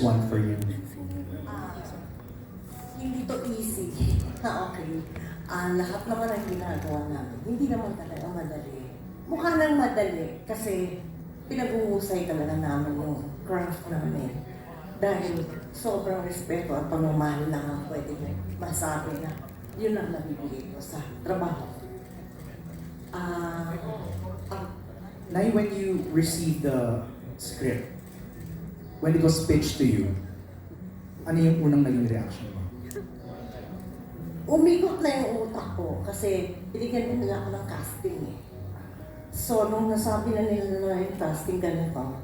one for you? Ah, hindi to easy. Ah, okay. Ah, lahat naman ang ginagawa namin. Hindi naman talaga madali. Mukha nang madali kasi pinag-uusay talaga namin yung craft namin. Dahil sobrang respeto at pagmamahal lang ang pwede masabi na yun ang nabibigay ko sa trabaho. Ah, ah, Nay, when you received the script, when it was pitched to you, ano yung unang naging reaction mo? umikot na yung utak ko kasi binigyan nila ako ng casting eh. So, nung nasabi na nila na yung casting ganito,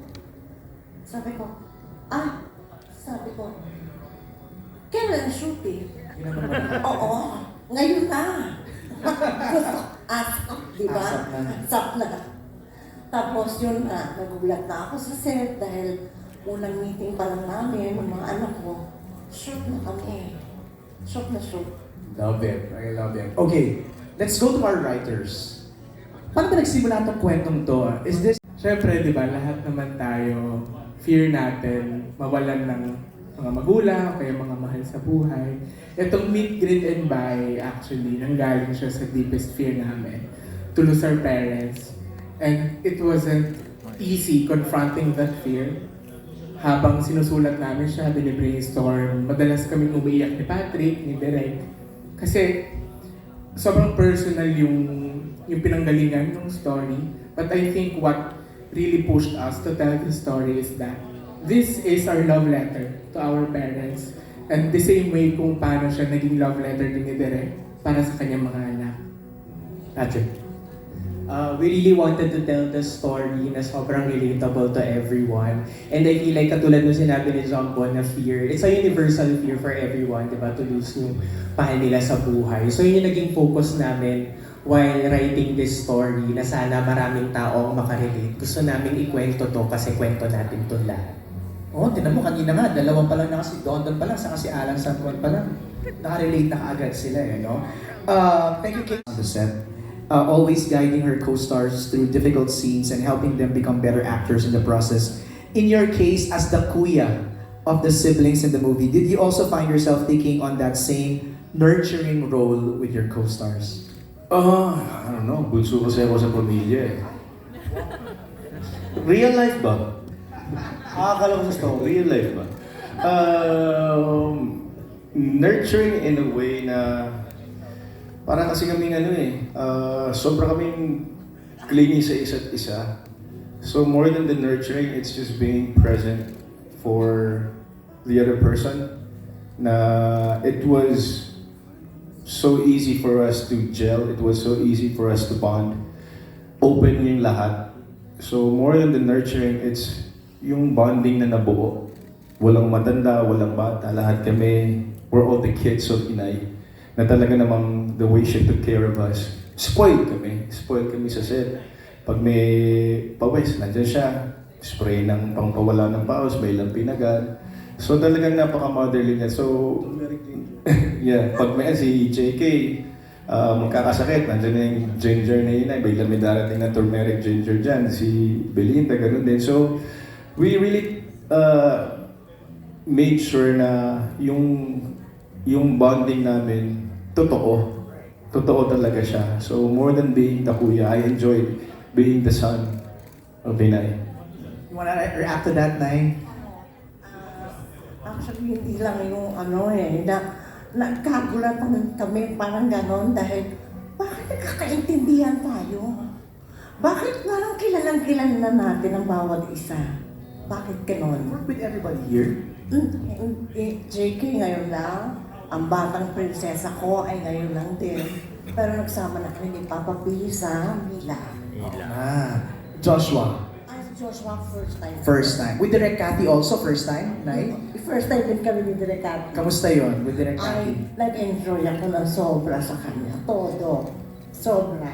sabi ko, ah, sabi ko, kailan ang naman. Oo, ngayon na. Asap, di ba? Asap na. Asap na. Tapos yun na, nagulat na ako sa set dahil unang meeting pa lang namin, ng mga anak ko, shoot na kami. Shoot na shoot. Love it. I love it. Okay, let's go to our writers. Paano ba nagsimula itong kwentong to? Is this Siyempre, di ba, lahat naman tayo, fear natin, mawalan ng mga magulang, o kaya mga mahal sa buhay. Itong meet, greet, and buy, actually, nanggaling siya sa deepest fear namin, to lose our parents. And it wasn't easy confronting that fear. Habang sinusulat namin siya, binibrainstorm, madalas kaming umiiyak ni Patrick, ni Derek. Kasi sobrang personal yung yung pinanggalingan ng story. But I think what really pushed us to tell the story is that this is our love letter to our parents. And the same way kung paano siya naging love letter din ni Derek para sa kanyang mga anak. Patrick? Uh, we really wanted to tell the story na sobrang relatable to everyone. And I feel like katulad ng sinabi ni John Bon na fear, it's a universal fear for everyone, di ba? To lose yung mahal nila sa buhay. So yun yung naging focus namin while writing this story na sana maraming taong makarelate. Gusto namin ikwento to kasi kwento natin to lahat. Oh, tinan mo kanina nga, dalawa pa lang na kasi Dondon pa lang, sa kasi Alan San Juan pa lang. Nakarelate na kaagad sila eh, no? Uh, thank you, Kate. On the set, uh, always guiding her co-stars through difficult scenes and helping them become better actors in the process. In your case, as the kuya of the siblings in the movie, did you also find yourself taking on that same nurturing role with your co-stars? Ah, I don't know. Bunso kasi ako sa pamilya eh. Real life ba? Akakala ko sa story. Real life ba? Um, nurturing in a way na parang kasi kaming ano eh, uh, sobra kaming clingy sa isa't isa. So more than the nurturing, it's just being present for the other person. Na it was so easy for us to gel. It was so easy for us to bond. Open yung lahat. So more than the nurturing, it's yung bonding na nabuo. Walang matanda, walang bata, lahat kami, we're all the kids of Inay. Na talaga namang the way she took care of us. Spoiled kami. Spoiled kami sa set. Pag may pawis, nandyan siya. Spray ng pangpawala ng paus, may lampin agad. So talagang napaka-motherly niya. So, yeah, pag may si JK, uh, magkakasakit, nandiyan na yung ginger na yun, may may darating na turmeric ginger dyan, si Belinda, ganun din. So, we really uh, made sure na yung yung bonding namin, totoo. Totoo talaga siya. So, more than being the kuya, I enjoyed being the son of Binay. You wanna react to that, Nay? Ah, actually, hindi lang yung ano eh, na nagkagulatan kami parang ganon dahil bakit nagkakaintindihan tayo? Bakit parang kilalang kilala na natin ang bawat isa? Bakit ganon? Work with everybody here. Mm, eh, JK ngayon lang, ang batang prinsesa ko ay ngayon lang din. Pero nagsama na kami ni Papa P sa Mila. Ah, Joshua, Ay, si Joshua first time. first time. With Direct Cathy also, first time, Nay? First time din kami ni Direkat. Kamusta yon with Direct Ay, Cathy? nag-enjoy ako ng sobra sa kanya. Todo. Sobra.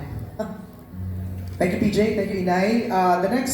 Thank you, PJ. Thank you, Inay. Uh, the next